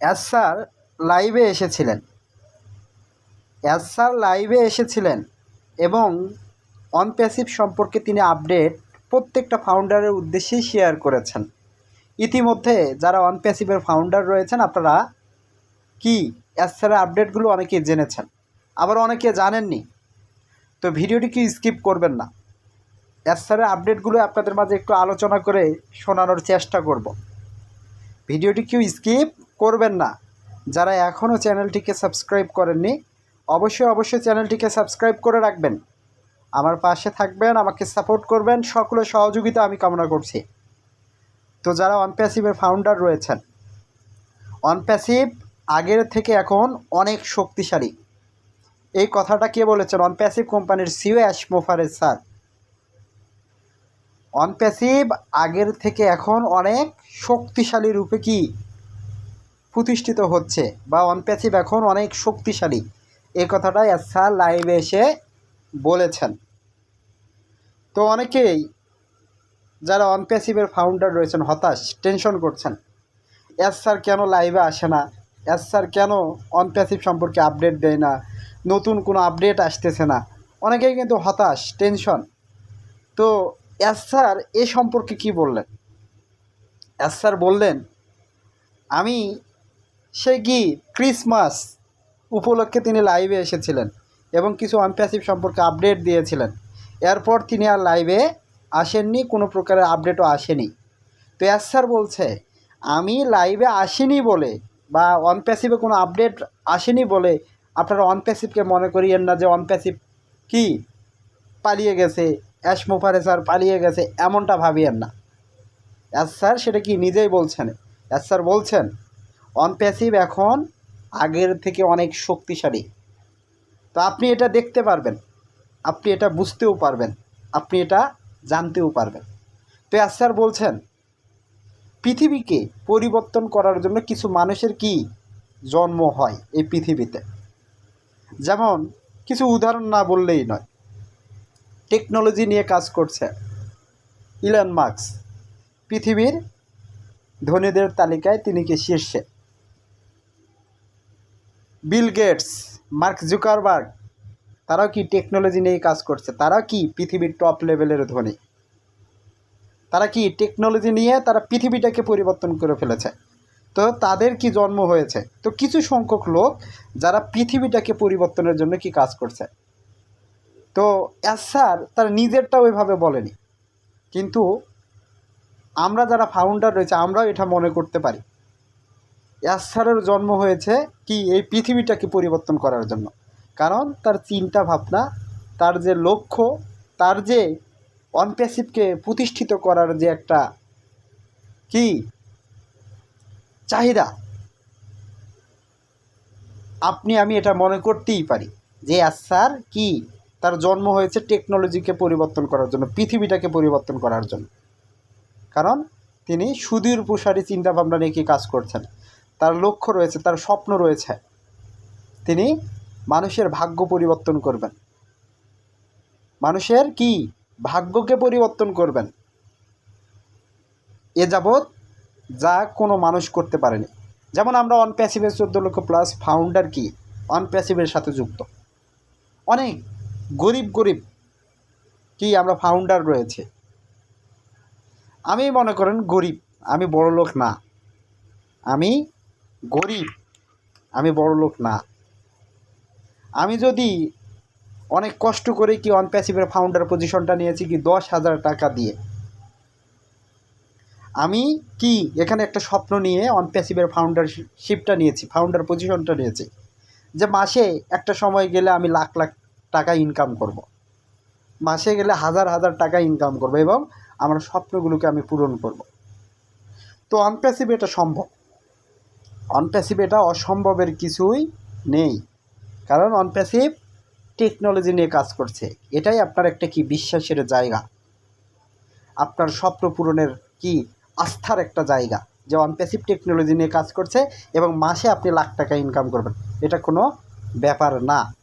As sir লাইভে এসেছিলেন। As sir লাইভে এসেছিলেন এবং অন প্যাসিভ সম্পর্কে তিনি আপডেট প্রত্যেকটা ফাউন্ডারের উদ্দেশ্যেই শেয়ার করেছেন। ইতিমধ্যে যারা অন প্যাসিভের ফাউন্ডার রয়েছেন, আপনারা কি অ্যাজ স্যারের আপডেটগুলো অনেকেই জেনেছেন, আবার অনেকে জানেননি। তো ভিডিওটি কি স্কিপ করবেন না। অ্যাজ স্যারের আপডেটগুলো আপনাদের মাঝে একটু আলোচনা করে শোনানোর চেষ্টা করব। ভিডিওটি কেউ স্কিপ করবেন না। যারা এখনও চ্যানেলটিকে সাবস্ক্রাইব করেননি, অবশ্যই অবশ্যই চ্যানেলটিকে সাবস্ক্রাইব করে রাখবেন। আমার পাশে থাকবেন, আমাকে সাপোর্ট করবেন, সকলের সহযোগিতা আমি কামনা করছি। তো যারা অনপ্যাসিভের ফাউন্ডার রয়েছেন অনপ্যাসিভ আগের থেকে এখন অনেক শক্তিশালী। এই কথাটা কে বলেছেন? অনপ্যাসিভ কোম্পানির CEO Ash Mufareh sir OnPassive আগের থেকে এখন অনেক শক্তিশালী রূপে কি প্রতিষ্ঠিত হচ্ছে? বা অনপ্যাসিভ এখন অনেক শক্তিশালী। এই কথাটা স্যার লাইভে এসে বলেছেন। তো অনেকেই যারা অনপ্যাসিভের ফাউন্ডার রয়েছেন, হতাশ টেনশন করছেন এস স্যার কেন লাইভে আসে না? এস স্যার কেন অনপ্যাসিভ সম্পর্কে আপডেট দেয় না? নতুন কোনো আপডেট আসতেছে না? অনেকেই কিন্তু হতাশ টেনশন তো স্যার এ সম্পর্কে কি বললেন? স্যার বললেন, আমি সে কি ক্রিসমাস উপলক্ষে তিনি লাইভে এসেছিলেন এবং কিছু অনপ্যাসিভ সম্পর্কে আপডেট দিয়েছিলেন। এরপর তিনি আর লাইভে আসেননি, কোনো প্রকারের আপডেটও আসেনি। তো স্যার বলছে, আমি লাইভে আসিনি বলে বা অনপ্যাসিভে কোনো আপডেট আসেনি বলে আপনারা অনপ্যাসিভকে মনে করিয়েন না যে অনপ্যাসিভ কি পালিয়ে গেছে অ্যাশ মোফারে স্যার পালিয়ে গেছে এমনটা ভাবিয়েন না। এস স্যার, সেটা কি নিজেই বলছেন? এস স্যার বলছেন অনপ্যাসিভ এখন আগের থেকে অনেক শক্তিশালী। তো আপনি এটা দেখতে পারবেন, আপনি এটা বুঝতেও পারবেন, আপনি এটা জানতেও পারবেন। তো এস স্যার বলছেন, পৃথিবীকে পরিবর্তন করার জন্য কিছু মানুষের কি জন্ম হয় এই পৃথিবীতে? যেমন, কিছু উদাহরণ না বললেই নয়। টেকনোলজি নিয়ে কাজ করছে। ইলন মার্কস পৃথিবীর ধনীদের তালিকায় তিনি কি শীর্ষে? বিল গেটস, মার্ক জুকারবার্গ, তারাও কি টেকনোলজি নিয়ে কাজ করছে? তারা কি পৃথিবীর টপ লেভেলের ধনী? তারা কি টেকনোলজি নিয়ে তারা পৃথিবীটাকে পরিবর্তন করে ফেলেছে? তো তাদের কি জন্ম হয়েছে? তো কিছু সংখ্যক লোক যারা পৃথিবীটাকে পরিবর্তনের জন্য কি কাজ করছে? তো স্যার তারা নিজেরটা ওইভাবে বলেনি। কিন্তু আমরা যারা ফাউন্ডার রয়েছে, আমরাও এটা মনে করতে পারি। স্যারের জন্ম হয়েছে কি, এই পৃথিবীটাকে পরিবর্তন করার জন্য? কারণ তার চিন্তা ভাবনা, তার যে লক্ষ্য, তার যে অনপ্যাসিভকে প্রতিষ্ঠিত করার যে একটা কি, চাহিদা। আপনি, আমি এটা মনে করতেই পারি যে স্যার কি তার জন্ম হয়েছে টেকনোলজিকে পরিবর্তন করার জন্য, পৃথিবীটাকে পরিবর্তন করার জন্য। কারণ তিনি সুদূর প্রসারী চিন্তাভাবনা নিয়ে কি কাজ করছেন? তার লক্ষ্য রয়েছে, তার স্বপ্ন রয়েছে। তিনি মানুষের ভাগ্য পরিবর্তন করবেন। মানুষের কি? ভাগ্যকে পরিবর্তন করবেন। এ যাবৎ যা কোনো মানুষ করতে পারেনি। যেমন আমরা অনপ্যাসিভের চোদ্দ লক্ষ প্লাস ফাউন্ডার কি? অনপ্যাসিভের সাথে যুক্ত। অনেক গরিব গরিব কি আমরা ফাউন্ডার রয়েছে। আমি মনে করেন গরিব, আমি বড় লোক না। আমি গরিব, আমি বড় লোক না। আমি যদি অনেক কষ্ট করে কি অনপ্যাসিভের ফাউন্ডার পজিশনটা নিয়েছি কি দশ হাজার টাকা দিয়ে। আমি কি এখানে একটা স্বপ্ন নিয়ে অনপ্যাসিভের ফাউন্ডারশিপটা নিয়েছি ফাউন্ডার পজিশনটা নিয়েছি। যে মাসে একটা সময় গেলে আমি লাখ লাখ টাকা ইনকাম করব। মাসে গেলে হাজার হাজার টাকা ইনকাম করব এবং আমার স্বপ্নগুলোকে আমি পূরণ করব। তো অনপ্যাসিভ এটা সম্ভব। অনপ্যাসিভ এটা অসম্ভবের কিছুই নেই। কারণ অনপ্যাসিভ টেকনোলজি নিয়ে কাজ করছে। এটাই আপনার একটা কি বিশ্বাসের জায়গা। আপনার স্বপ্ন পূরণের কি আস্থার একটা জায়গা যে অনপ্যাসিভ টেকনোলজি নিয়ে কাজ করছে এবং মাসে আপনি লাখ টাকা ইনকাম করবেন। এটা কোনো ব্যাপার না।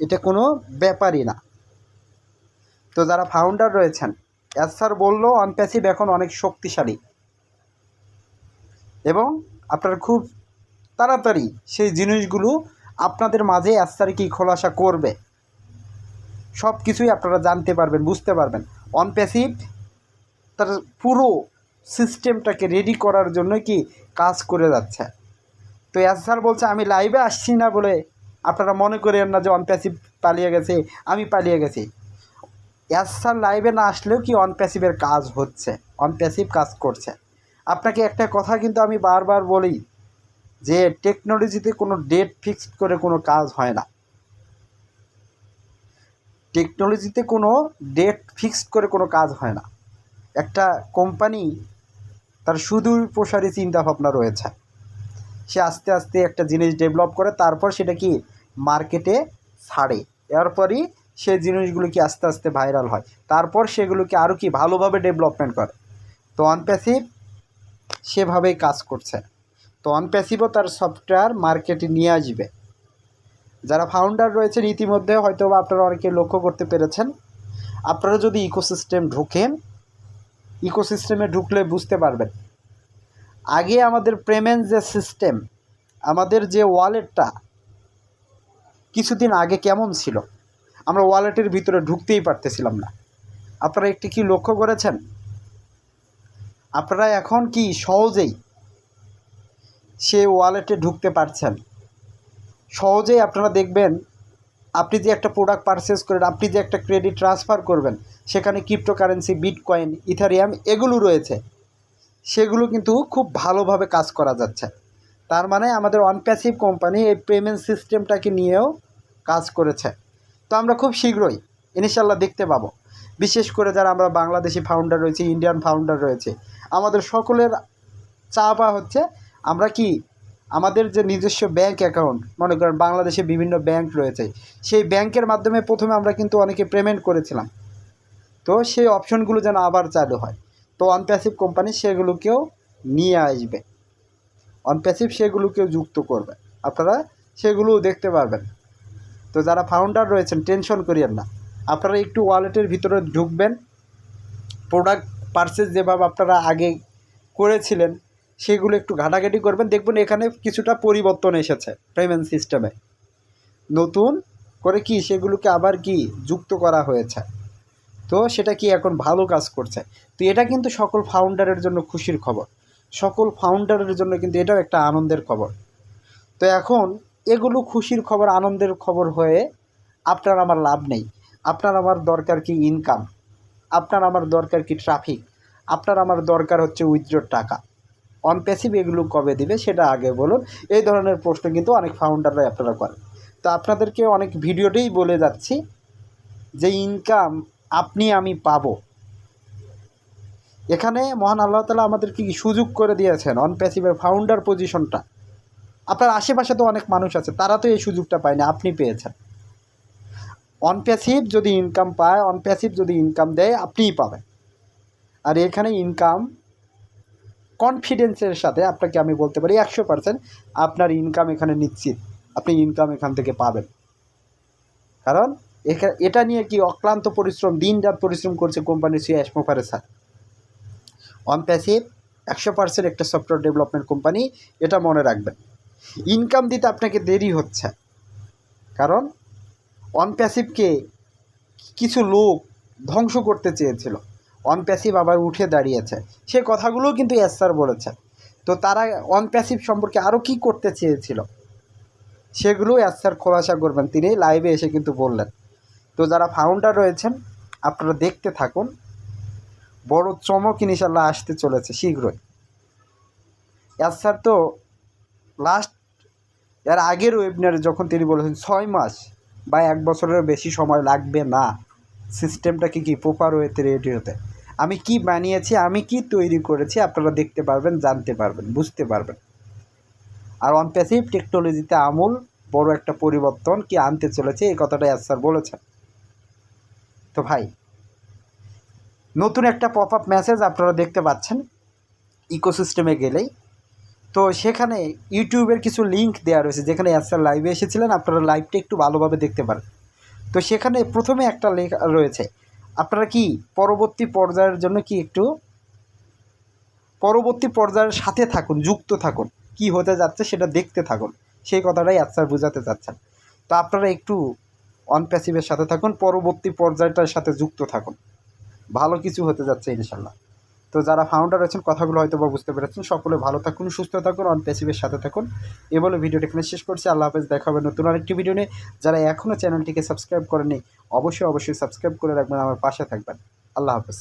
এটা কোনো ব্যাপারই না। তো যারা ফাউন্ডার রয়েছেন এস স্যার বলল অনপ্যাসিভ এখন অনেক শক্তিশালী। এবং আপনার খুব তাড়াতাড়ি সেই জিনিসগুলো আপনাদের মাঝে অ্যাসার কি খোলাসা করবে সব কিছুই আপনারা জানতে পারবেন, বুঝতে পারবেন। অনপ্যাসিভ তার পুরো সিস্টেমটাকে রেডি করার জন্য কি কাজ করে যাচ্ছে। তো এস স্যার বলছে, আমি লাইভে আসছি না বলে আপনারা মনে করেন না যে অনপ্যাসিভ পালিয়ে গেছে, আমি পালিয়ে গেছি। স্যার লাইভে না আসলেও কি অনপ্যাসিভের কাজ হচ্ছে অনপ্যাসিভ কাজ করছে। আপনাকে একটা কথা কিন্তু আমি বারবার বলি, যে টেকনোলজিতে কোনো ডেট ফিক্সড করে কোনো কাজ হয় না। টেকনোলজিতে কোনো ডেট ফিক্সড করে কোনো কাজ হয় না। একটা কোম্পানি তার সুদূর প্রসারী চিন্তাভাবনা রয়েছে। সে আস্তে আস্তে একটা জিনিস ডেভেলপ করে, তারপর সেটা কি মার্কেটে ছাড়ে। এরপরই সেই জিনিসগুলো কি আস্তে আস্তে ভাইরাল হয়। তারপর সেগুলোকে আরও কি ভালোভাবে ডেভেলপমেন্ট করে। তো অনপ্যাসিভ সেভাবেই কাজ করছে। তো অনপ্যাসিভও তার সফটওয়্যার মার্কেটে নিয়ে আসবে। যারা ফাউন্ডার রয়েছেন ইতিমধ্যে হয়তো আপনারা অনেকে লক্ষ্য করতে পেরেছেন। আপনারা যদি ইকোসিস্টেম ঢোকেন ইকোসিস্টেমে ঢুকলে বুঝতে পারবেন। আগে আমাদের পেমেন্ট যে সিস্টেম আমাদের যে ওয়ালেটটা কিছুদিন আগে কেমন ছিল? আমরা ওয়ালেটের ভিতরে ঢুকতেই পারতেছিলাম না। আপনারা একটি কি লক্ষ্য করেছেন? আপনারা এখন কি সহজেই সে ওয়ালেটে ঢুকতে পারছেন? সহজেই আপনারা দেখবেন, আপনি যে একটা প্রোডাক্ট পারচেস করেন, আপনি যে একটা ক্রেডিট ট্রান্সফার করবেন, সেখানে ক্রিপ্টোকারেন্সি বিটকয়েন ইথারিয়াম এগুলো রয়েছে। সেগুলো কিন্তু খুব ভালোভাবে কাজ করা যাচ্ছে। তার মানে আমাদের অনপ্যাসিভ কোম্পানি এই পেমেন্ট সিস্টেমটাকে নিয়েও কাজ করেছে। তো আমরা খুব শীঘ্রই ইনশাল্লাহ দেখতে পাবো। বিশেষ করে যারা আমরা বাংলাদেশি ফাউন্ডার রয়েছে ইন্ডিয়ান ফাউন্ডার রয়েছে, আমাদের সকলের চাওয়া হচ্ছে আমরা কি আমাদের যে নিজস্ব ব্যাংক অ্যাকাউন্ট মনে করেন বাংলাদেশে বিভিন্ন ব্যাংক রয়েছে, সেই ব্যাংকের মাধ্যমে প্রথমে আমরা কিন্তু অনেকে পেমেন্ট করেছিলাম। তো সেই অপশনগুলো যেন আবার চালু হয়। তো অনপ্যাসিভ কোম্পানি সেগুলোকেও নিয়ে আসবে। অনপ্যাসিভ সেগুলোকেও যুক্ত করবে। আপনারা সেগুলোও দেখতে পারবেন। তো যারা ফাউন্ডার রয়েছেন টেনশন করিয়েন না। আপনারা একটু ওয়ালেটের ভিতরে ঢুকবেন। প্রোডাক্ট পারচেস যেভাবে আপনারা আগে করেছিলেন, সেগুলো একটু ঘাটাঘাটি করবেন। দেখবেন এখানে কিছুটা পরিবর্তন এসেছে পেমেন্ট সিস্টেমে নতুন করে কি, সেগুলোকে আবার কি যুক্ত করা হয়েছে? তো সেটা কি এখন ভালো কাজ করছে? তো এটা কিন্তু সকল ফাউন্ডারের জন্য খুশির খবর। সকল ফাউন্ডারের জন্য কিন্তু এটাও একটা আনন্দের খবর। তো এখন এগুলো খুশির খবর, আনন্দের খবর হয়ে আপনার আমার লাভ নেই। আপনার আমার দরকার কি ইনকাম আপনার আমার দরকার কি ট্রাফিক আপনার আমার দরকার হচ্ছে উইথড্রোর টাকা। অন প্যাসিভ এগুলো কবে দিবে সেটা আগে বলুন। এই ধরনের প্রশ্ন কিন্তু অনেক ফাউন্ডাররাই আপনারা করেন। তো আপনাদেরকে অনেক ভিডিওতেই বলে যাচ্ছি যে ইনকাম আপনি আমি পাবো। এখানে মহান আল্লাহ তালা আমাদেরকে কি সুযোগ করে দিয়েছেন অন প্যাসিভের ফাউন্ডার পজিশনটা আপনার আশেপাশে তো অনেক মানুষ আছে, তারা তো এই সুযোগটা পায় না আপনি পেয়েছেন। অনপ্যাসিভ যদি ইনকাম পায় অনপ্যাসিভ যদি ইনকাম দেয়, আপনিই পাবেন। আর এখানে ইনকাম কনফিডেন্সের সাথে আপনাকে আমি বলতে পারি একশো পার্সেন্ট আপনার ইনকাম এখানে নিশ্চিত, আপনি ইনকাম এখান থেকে পাবেন। কারণ এখা, এটা নিয়ে কি অক্লান্ত পরিশ্রম দিন রাত পরিশ্রম করছে কোম্পানির সি অ্যাসমোফারের স্যার অনপ্যাসিভ একশো পার্সেন্ট একটা সফটওয়্যার ডেভেলপমেন্ট কোম্পানি, এটা মনে রাখবেন। ইনকাম দিতে আপনাকে দেরি হচ্ছে। কারণ অন প্যাসিভকে কিছু লোক ধ্বংস করতে চেয়েছিল। অন প্যাসিভ আবার উঠে দাঁড়িয়েছে। সে কথাগুলোও কিন্তু এস স্যার বলেছে তো তারা অনপ্যাসিভ সম্পর্কে আরও কি করতে চেয়েছিল? সেগুলো এস স্যার খোলাসা করবেন। তিনি লাইভে এসে কিন্তু বললেন। তো যারা ফাউন্ডার রয়েছেন, আপনারা দেখতে থাকুন। বড় চমক ইনশাল্লাহ আসতে চলেছে শীঘ্রই। স্যার তো লাস্ট এর আগের ওয়েবিনারে যখন তিনি বলেছেন ছয় মাস বা এক বছরের বেশি সময় লাগবে না সিস্টেমটাকে কি প্রপার ওয়েতে রেডি হতে, আমি কি বানিয়েছি, আমি কি তৈরি করেছি আপনারা দেখতে পারবেন, জানতে পারবেন, বুঝতে পারবেন। আর অনপ্যাসিভ টেকনোলজিতে আমূল বড় একটা পরিবর্তন কি আনতে চলেছে, এই কথাটা স্যার বলেছেন। তো ভাই নতুন একটা পপ আপ মেসেজ আপনারা দেখতে পাচ্ছেন ইকোসিস্টেমে গেলেই। তো সেখানে ইউটিউবের কিছু লিঙ্ক দেওয়া রয়েছে, যেখানে স্যার লাইভে এসেছিলেন, আপনারা লাইভটা একটু ভালোভাবে দেখতে পারেন। তো সেখানে প্রথমে একটা লেখা রয়েছে। আপনারা কি পরবর্তী পর্যায়ের জন্য কি একটু পরবর্তী পর্যায়ের সাথে থাকুন, যুক্ত থাকুন, কি হতে যাচ্ছে সেটা দেখতে থাকুন, সেই কথাটাই আচ্ছা বোঝাতে চাচ্ছেন। তো আপনারা একটু অন প্যাসিভের সাথে থাকুন, পরবর্তী পর্যায়টার সাথে যুক্ত থাকুন। ভালো কিছু হতে যাচ্ছে, ইনশাল্লাহ। তো যারা ফাউন্ডার আছেন, কথাগুলো হয়তো বা বুঝতে পেরেছেন। সকলে ভালো থাকুন, সুস্থ থাকুন, অন প্যাসিভের সাথে থাকুন। এ বলে ভিডিওটি এখানে শেষ করছি। আল্লাহ হাফেজ, দেখা হবে নতুন আরেকটি ভিডিও নিয়ে। যারা এখনও চ্যানেলটিকে সাবস্ক্রাইব করেনি অবশ্যই অবশ্যই সাবস্ক্রাইব করে রাখবেন, আমার পাশে থাকবেন। আল্লাহ হাফেজ।